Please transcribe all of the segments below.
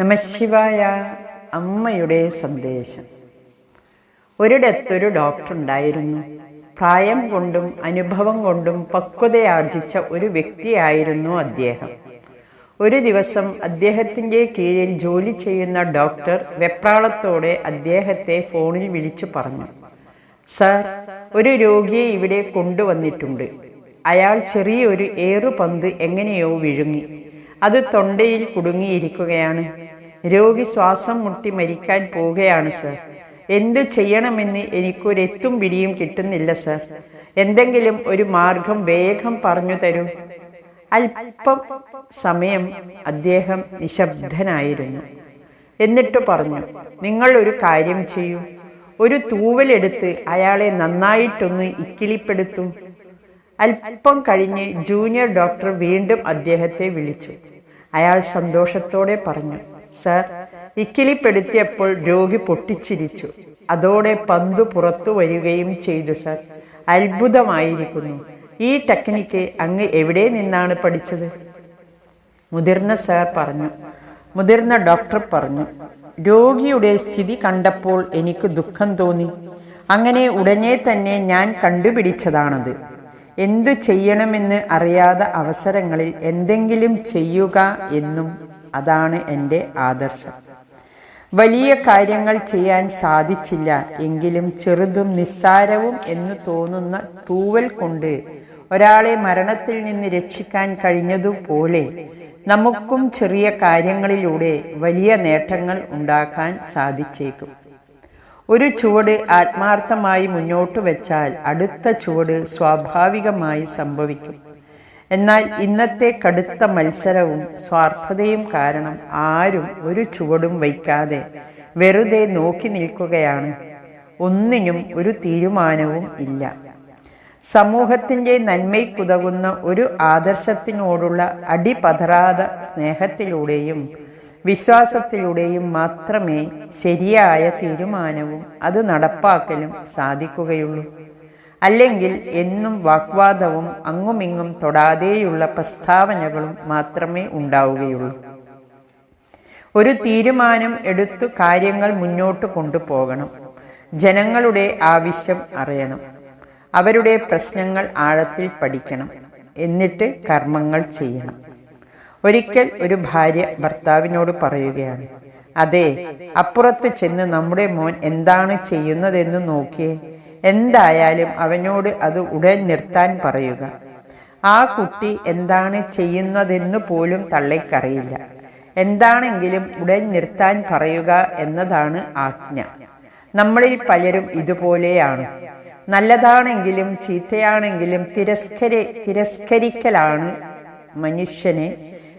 നമശിവായ അമ്മയുടെ സന്ദേശം. ഒരിടത്തൊരു ഡോക്ടർ ഉണ്ടായിരുന്നു. പ്രായം കൊണ്ടും അനുഭവം കൊണ്ടും പക്വതയാർജിച്ച ഒരു വ്യക്തിയായിരുന്നു അദ്ദേഹം. ഒരു ദിവസം അദ്ദേഹത്തിന്റെ കീഴിൽ ജോലി ചെയ്യുന്ന ഡോക്ടർ വെപ്രാളത്തോടെ അദ്ദേഹത്തെ ഫോണിൽ വിളിച്ചു പറഞ്ഞു. സർ ഒരു രോഗിയെ ഇവിടെ കൊണ്ടുവന്നിട്ടുണ്ട്. അയാൾ ചെറിയൊരു ഏറുപന്ത് എങ്ങനെയോ വിഴുങ്ങി. അത് തൊണ്ടയിൽ കുടുങ്ങിയിരിക്കുകയാണ്. രോഗി ശ്വാസം മുട്ടി മരിക്കാൻ പോവുകയാണ് സർ. എന്തു ചെയ്യണമെന്ന് എനിക്കൊരെത്തും പിടിയും കിട്ടുന്നില്ല സർ. എന്തെങ്കിലും ഒരു മാർഗം വേഗം പറഞ്ഞു തരൂ. അല്പം സമയം അദ്ദേഹം നിശബ്ദനായിരുന്നു. എന്നിട്ട് പറഞ്ഞു നിങ്ങൾ ഒരു കാര്യം ചെയ്യൂ. ഒരു തൂവലെടുത്ത് അയാളെ നന്നായിട്ടൊന്ന് ഇക്കിളിപ്പെടുത്തു. അല്പം കഴിഞ്ഞ് ജൂനിയർ ഡോക്ടർ വീണ്ടും അദ്ദേഹത്തെ വിളിച്ചു. അയാൾ സന്തോഷത്തോടെ പറഞ്ഞു സർ ഇക്കിളിപ്പെടുത്തിയപ്പോൾ രോഗി പൊട്ടിച്ചിരിച്ചു. അതോടെ പന്തു പുറത്തു വരികയും ചെയ്തു സർ. അത്ഭുതമായിരിക്കുന്നു. ഈ ടെക്നിക്ക് അങ്ങ് എവിടെ നിന്നാണ് പഠിച്ചത്? മുതിർന്ന സർ പറഞ്ഞു. മുതിർന്ന ഡോക്ടർ പറഞ്ഞു. രോഗിയുടെ സ്ഥിതി കണ്ടപ്പോൾ എനിക്ക് ദുഃഖം തോന്നി. അങ്ങനെ ഉടനെ തന്നെ ഞാൻ കണ്ടുപിടിച്ചതാണത്. എന്തു ചെയ്യണമെന്ന് അറിയാത്ത അവസരങ്ങളിൽ എന്തെങ്കിലും ചെയ്യുക എന്നും അതാണ് എന്റെ ആദർശം. വലിയ കാര്യങ്ങൾ ചെയ്യാൻ സാധിച്ചില്ല എങ്കിലും ചെറുതും നിസ്സാരവും എന്ന് തോന്നുന്ന തൂവൽ കൊണ്ട് ഒരാളെ മരണത്തിൽ നിന്ന് രക്ഷിക്കാൻ കഴിഞ്ഞതുപോലെ നമുക്കും ചെറിയ കാര്യങ്ങളിലൂടെ വലിയ നേട്ടങ്ങൾ ഉണ്ടാക്കാൻ സാധിച്ചേക്കും. ഒരു ചുവട് ആത്മാർത്ഥമായി മുന്നോട്ട് വെച്ചാൽ അടുത്ത ചുവട് സ്വാഭാവികമായി സംഭവിക്കും. എന്നാൽ ഇന്നത്തെ കടുത്ത മത്സരവും സ്വാർത്ഥതയും കാരണം ആരും ഒരു ചുവടും വയ്ക്കാതെ വെറുതെ നോക്കി നിൽക്കുകയാണ്. ഒന്നിനും ഒരു തീരുമാനവും ഇല്ല. സമൂഹത്തിന്റെ നന്മയ്ക്കുതകുന്ന ഒരു ആദർശത്തിനോടുള്ള അടിപതറാത സ്നേഹത്തിലൂടെയും വിശ്വാസത്തിലൂടെയും മാത്രമേ ശരിയായ തീരുമാനവും അത് നടപ്പാക്കലും സാധിക്കുകയുള്ളൂ. അല്ലെങ്കിൽ എന്നും വാഗ്വാദവും അങ്ങുമിങ്ങും തൊടാതെയുള്ള പ്രസ്താവനകളും മാത്രമേ ഉണ്ടാവുകയുള്ളൂ. ഒരു തീരുമാനം എടുത്തു കാര്യങ്ങൾ മുന്നോട്ട് കൊണ്ടുപോകണം. ജനങ്ങളുടെ ആവശ്യം അറിയണം. അവരുടെ പ്രശ്നങ്ങൾ ആഴത്തിൽ പഠിക്കണം. എന്നിട്ട് കർമ്മങ്ങൾ ചെയ്യണം. ഒരിക്കൽ ഒരു ഭാര്യ ഭർത്താവിനോട് പറയുകയാണ് അതെ അപ്പുറത്ത് ചെന്ന് നമ്മുടെ മോൻ എന്താണ് ചെയ്യുന്നതെന്ന് നോക്കിയേ. എന്തായാലും അവനോട് അത് ഉടൻ നിർത്താൻ പറയുക. ആ കുട്ടി എന്താണ് ചെയ്യുന്നതെന്ന് പോലും തള്ളയ്ക്കറിയില്ല. എന്താണെങ്കിലും ഉടൻ നിർത്താൻ പറയുക എന്നതാണ് ആജ്ഞ. നമ്മളിൽ പലരും ഇതുപോലെയാണ്. നല്ലതാണെങ്കിലും ചീത്തയാണെങ്കിലും തിരസ്കരി തിരസ്കരിക്കലാണ് മനുഷ്യനെ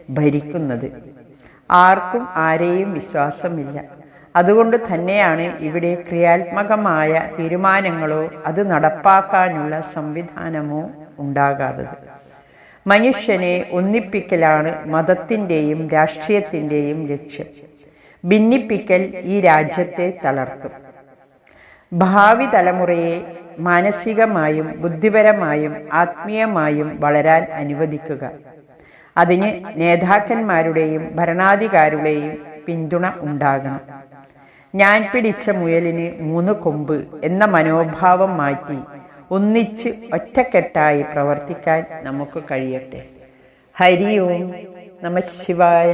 ഭരിക്കുന്നത്. ആർക്കും ആരെയും വിശ്വാസമില്ല. അതുകൊണ്ട് തന്നെയാണ് ഇവിടെ ക്രിയാത്മകമായ തീരുമാനങ്ങളോ അത് നടപ്പാക്കാനുള്ള സംവിധാനമോ ഉണ്ടാകാത്തത്. മനുഷ്യനെ ഒന്നിപ്പിക്കലാണ് മതത്തിന്റെയും രാഷ്ട്രീയത്തിന്റെയും ലക്ഷ്യം. ഭിന്നിപ്പിക്കൽ ഈ രാജ്യത്തെ തളർത്തും. ഭാവി തലമുറയെ മാനസികമായും ബുദ്ധിപരമായും ആത്മീയമായും വളരാൻ അനുവദിക്കുക. അതിന് നേതാക്കന്മാരുടെയും ഭരണാധികാരികളുടെയും പിന്തുണ ഉണ്ടാകണം. ഞാൻ പിടിച്ച മുയലിന് മൂന്ന് കൊമ്പ് എന്ന മനോഭാവം മാറ്റി ഒന്നിച്ച് ഒറ്റക്കെട്ടായി പ്രവർത്തിക്കാൻ നമുക്ക് കഴിയട്ടെ. ഹരി ഓം നമ ശിവായ.